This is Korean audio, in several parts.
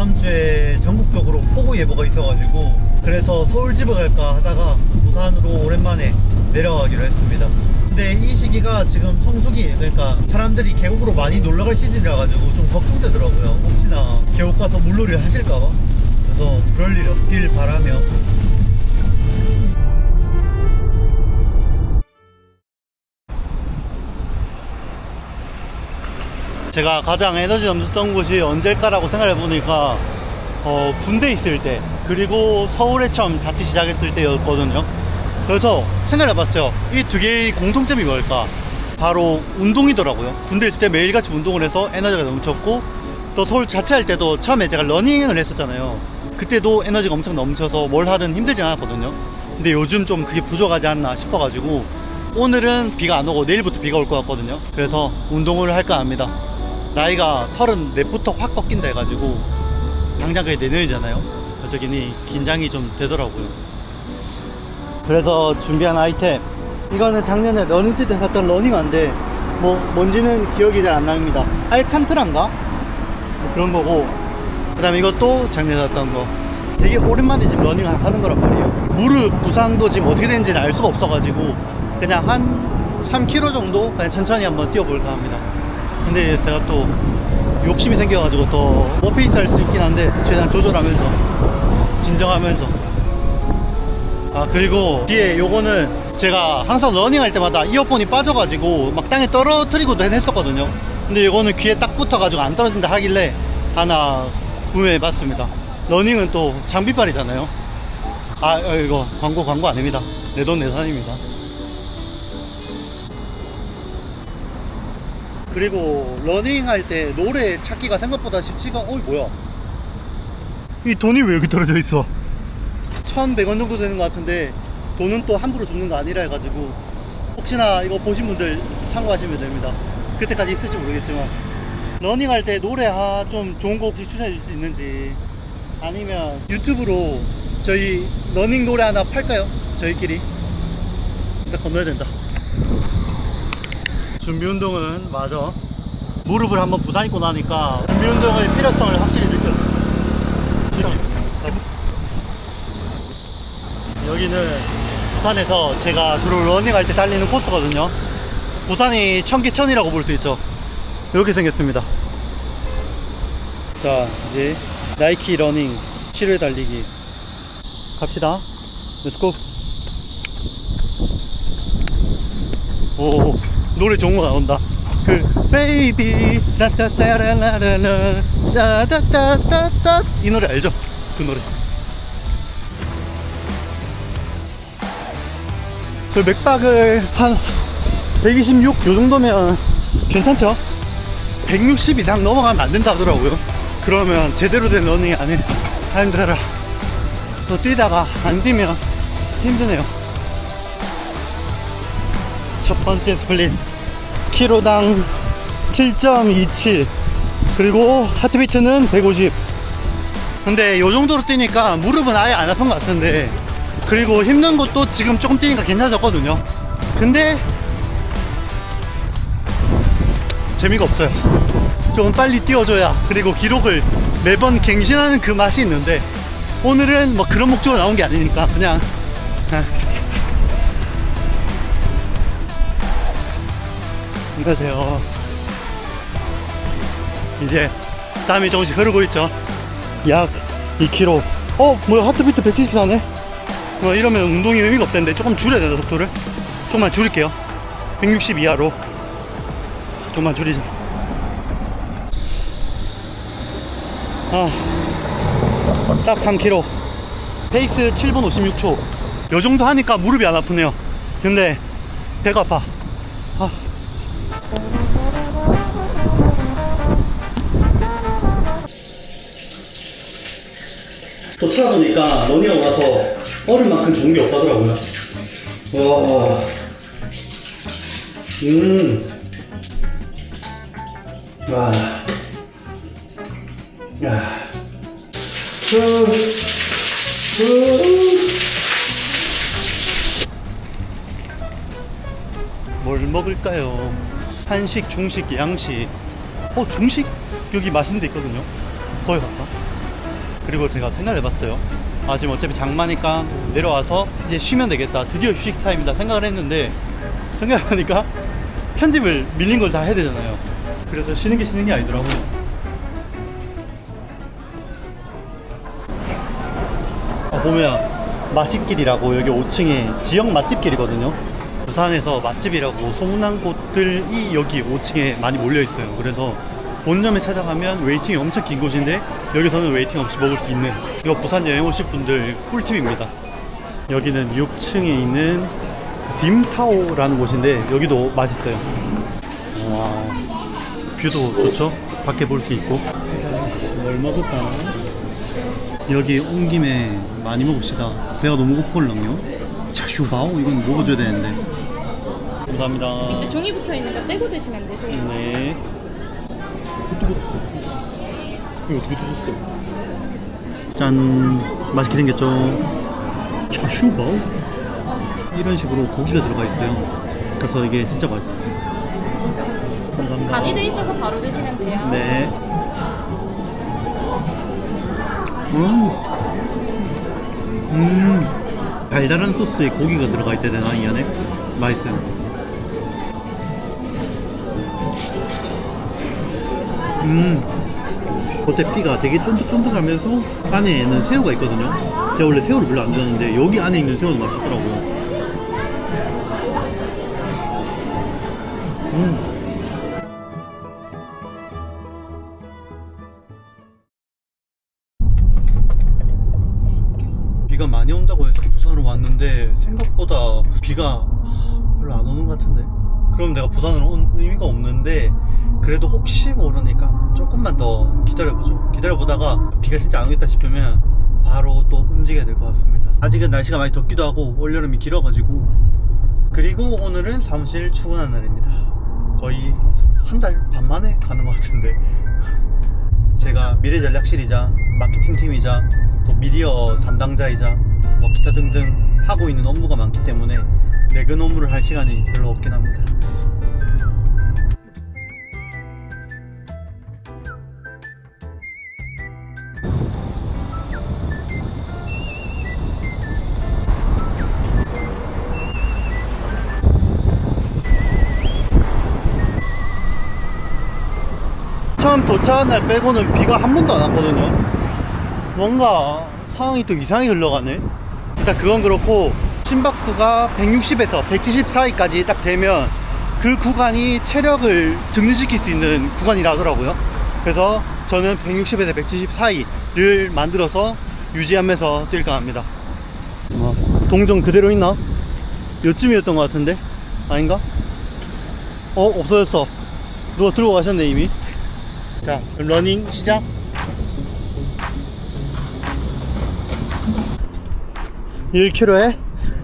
다음 주에 전국적으로 폭우 예보가 있어가지고 그래서 서울 집에 갈까 하다가 부산으로 오랜만에 내려가기로 했습니다. 근데 이 시기가 지금 성수기 그러니까 사람들이 계곡으로 많이 놀러 갈 시즌이라 가지고 좀 걱정되더라고요. 혹시나 계곡 가서 물놀이를 하실까봐. 그래서 그럴 일 없길 바라며 제가 가장 에너지 넘쳤던 곳이 언제일까라고 생각해 보니까 어, 군대 있을 때 그리고 서울에 처음 자취 시작했을 때였거든요. 그래서 생각해 봤어요. 이 두 개의 공통점이 뭘까? 바로 운동이더라고요. 군대 있을 때 매일같이 운동을 해서 에너지가 넘쳤고 또 서울 자취할 때도 처음에 제가 러닝을 했었잖아요. 그때도 에너지가 엄청 넘쳐서 뭘 하든 힘들진 않았거든요. 근데 요즘 좀 그게 부족하지 않나 싶어가지고 오늘은 비가 안 오고 내일부터 비가 올 것 같거든요. 그래서 운동을 할까 합니다. 나이가 34부터 확 꺾인다 해가지고 당장 그게 내년이잖아요. 괜히 긴장이 좀 되더라고요. 그래서 준비한 아이템 이거는 작년에 러닝티 때 샀던 러닝화인데 뭐 뭔지는 기억이 잘 안 납니다. 알칸트라인가? 뭐 그런 거고 그 다음에 이것도 작년에 샀던 거 되게 오랜만에 지금 러닝을 하는 거란 말이에요. 무릎 부상도 지금 어떻게 되는지는 알 수가 없어가지고 그냥 한 3km 정도 그냥 천천히 한번 뛰어볼까 합니다. 근데 제가 또 욕심이 생겨가지고 더 머페이스 할 수 있긴 한데 최대한 조절하면서 진정하면서. 아 그리고 뒤에 요거는 제가 항상 러닝할 때마다 이어폰이 빠져가지고 막 땅에 떨어뜨리고도 했었거든요. 근데 요거는 귀에 딱 붙어가지고 안 떨어진다 하길래 하나 구매해봤습니다. 러닝은 또 장비빨이잖아요. 아 어, 이거 광고 광고 아닙니다. 내 돈 내산입니다 그리고 러닝 할 때 노래 찾기가 생각보다 쉽지가 어 뭐야? 이 돈이 왜 여기 떨어져 있어? 1100원 정도 되는 것 같은데 돈은 또 함부로 줍는 거 아니라 해가지고 혹시나 이거 보신 분들 참고하시면 됩니다. 그때까지 있을지 모르겠지만 러닝 할 때 노래 아, 좀 좋은 거 혹시 추천해 줄 수 있는지 아니면 유튜브로 저희 러닝 노래 하나 팔까요? 저희끼리? 일단 건너야 된다 준비 운동은 맞아. 무릎을 한번 부상 입고 나니까 준비 운동의 필요성을 확실히 느꼈어. 여기는 부산에서 제가 주로 러닝할 때 달리는 코스거든요. 부산이 청계천이라고 볼 수 있죠. 이렇게 생겼습니다. 자, 이제 나이키 러닝 7회 달리기 갑시다. 렛츠고. 오, 노래 좋은 거 나온다. 그 베이비 따따따라라라라 따따따따따 이 노래 알죠? 그 노래. 그 맥박을 한 126 요 정도면 괜찮죠? 160 이상 넘어가면 안 된다 하더라고요. 그러면 제대로 된 러닝이 아니에요. 아 힘들어라. 또 뛰다가 안 뛰면 힘드네요. 첫 번째 스플릿 키로당 7.27 그리고 하트비트는 150 근데 요 정도로 뛰니까 무릎은 아예 안 아픈 것 같은데 그리고 힘든 것도 지금 조금 뛰니까 괜찮아졌거든요. 근데 재미가 없어요. 조금 빨리 뛰어줘야 그리고 기록을 매번 갱신하는 그 맛이 있는데 오늘은 뭐 그런 목적으로 나온 게 아니니까 그냥 아, 안녕하세요. 이제 땀이 조금씩 흐르고 있죠. 약 2km. 어, 뭐야, 하트비트 174네? 뭐 이러면 운동이 의미가 없던데 조금 줄여야 돼요, 속도를. 조금만 줄일게요. 160 이하로. 좀만 줄이자. 아, 딱 3km. 페이스 7분 56초. 요 정도 하니까 무릎이 안 아프네요. 근데 배가 아파. 아. 또 찾아보니까 러닝하고 나서 얼음만큼 좋은 게 없다더라고요. 와. 음. 와. 야. 후. 후. 뭘 먹을까요? 한식, 중식, 양식. 어, 중식? 여기 맛있는 데 있거든요. 거기 갈까? 그리고 제가 생각해봤어요. 아 지금 어차피 장마니까 내려와서 이제 쉬면 되겠다. 드디어 휴식 타임이다 생각을 했는데 생각해보니까 편집을 밀린 걸 다 해야 되잖아요. 그래서 쉬는 게 쉬는 게 아니더라고요. 아, 보면 맛있길이라고 여기 5층에 지역 맛집길이거든요. 부산에서 맛집이라고 소문난 곳들이 여기 5층에 많이 몰려 있어요. 그래서 본점에 찾아가면 웨이팅이 엄청 긴 곳인데 여기서는 웨이팅 없이 먹을 수 있는 이거 부산 여행 오실 분들 꿀팁입니다. 여기는 6층에 있는 딤타오라는 곳인데 여기도 맛있어요. 와 뷰도 좋죠? 밖에 볼 게 있고. 뭘 먹을까? 여기 온 김에 많이 먹읍시다. 배가 너무 고플랑요. 차슈바오 이건 먹어줘야 되는데. 감사합니다. 종이 붙어 있는 거 떼고 드시면 되세요. 네. 이거 어떻게 드셨어? 짠, 맛있게 생겼죠? 차슈바오? 이런 식으로 고기가 들어가 있어요. 그래서 이게 진짜 맛있어요. 감사합니다. 간이 돼 있어서 바로 드시면 돼요. 네. 음. 음. 달달한 소스에 고기가 들어가 있대 되나 이 안에? 맛있어요. 음. 겉에 피가 되게 쫀득쫀득하면서 안에 는 새우가 있거든요. 제가 원래 새우를 별로 안 좋아하는데 여기 안에 있는 새우도 맛있더라고요. 음. 비가 많이 온다고 해서 부산으로 왔는데 생각보다 비가 별로 안 오는 것 같은데 그럼 내가 부산으로 온 의미가 없는데 그래도 혹시 모르니까 조금만 더 기다려보죠. 기다려보다가 비가 진짜 안 오겠다 싶으면 바로 또 움직여야 될 것 같습니다. 아직은 날씨가 많이 덥기도 하고 올여름이 길어가지고. 그리고 오늘은 사무실 출근하는 날입니다. 거의 한 달 반 만에 가는 것 같은데. 제가 미래전략실이자 마케팅팀이자 또 미디어 담당자이자 뭐 기타 등등 하고 있는 업무가 많기 때문에 내근 업무를 할 시간이 별로 없긴 합니다. 처음 도착한 날 빼고는 비가 한 번도 안 왔거든요. 뭔가 상황이 또 이상하게 흘러가네. 일단 그건 그렇고 심박수가 160에서 170 사이까지 딱 되면 그 구간이 체력을 증진시킬 수 있는 구간이라 하더라고요. 그래서 저는 160에서 170 사이를 만들어서 유지하면서 뛸까 합니다. 뭐, 동전 그대로 있나? 요쯤이었던 것 같은데? 아닌가? 어, 없어졌어. 누가 들고 가셨네, 이미. 자, 그럼 러닝 시작. (1 k m 에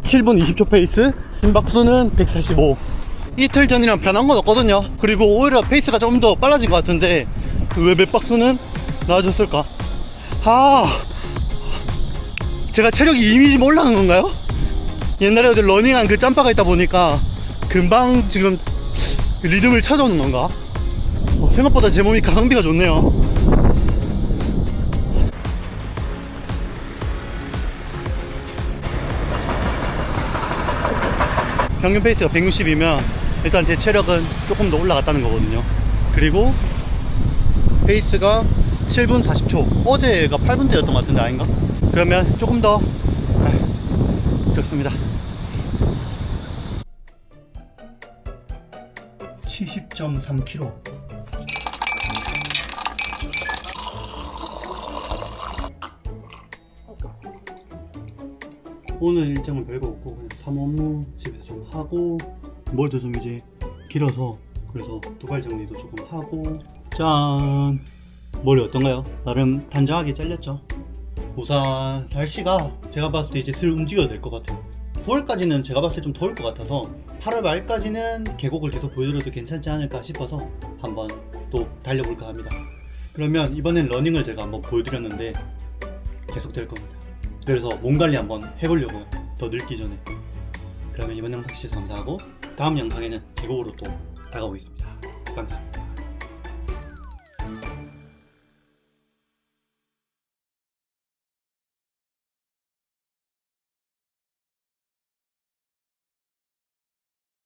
7분 20초 페이스 심박수는 145 이틀 전이랑 변한 건 없거든요 그리고 오히려 페이스가 조금 더 빨라진 것 같은데 왜 맥박수는 나아졌을까 아 제가 체력이 이미 좀 올라간 건가요? 옛날에 어디 러닝한 그 짬바가 있다 보니까 금방 지금 리듬을 찾아오는 건가? 어, 생각보다 제 몸이 가성비가 좋네요. 평균 페이스가 160이면 일단 제 체력은 조금 더 올라갔다는 거거든요. 그리고 페이스가 7분 40초. 어제가 8분대였던 것 같은데 아닌가? 그러면 조금 더 아, 좋습니다. 70.3kg. 오늘 일정은 별거 없고 그냥 사무업무 집에서 좀 하고 머리도 좀 이제 길어서 그래서 두발 정리도 조금 하고. 짠! 머리 어떤가요? 나름 단정하게 잘렸죠? 우선 날씨가 제가 봤을 때 이제 슬 움직여야 될것 같아요. 9월까지는 제가 봤을 때 좀 더울 것 같아서 8월 말까지는 계곡을 계속 보여드려도 괜찮지 않을까 싶어서 한번 또 달려볼까 합니다. 그러면 이번엔 러닝을 제가 한번 보여드렸는데 계속 될 겁니다 그래서 몸 관리 한번 해보려고요. 더 늙기 전에. 그러면 이번 영상 시청해서 감사하고 다음 영상에는 계곡으로 또 다가오겠습니다. 감사합니다.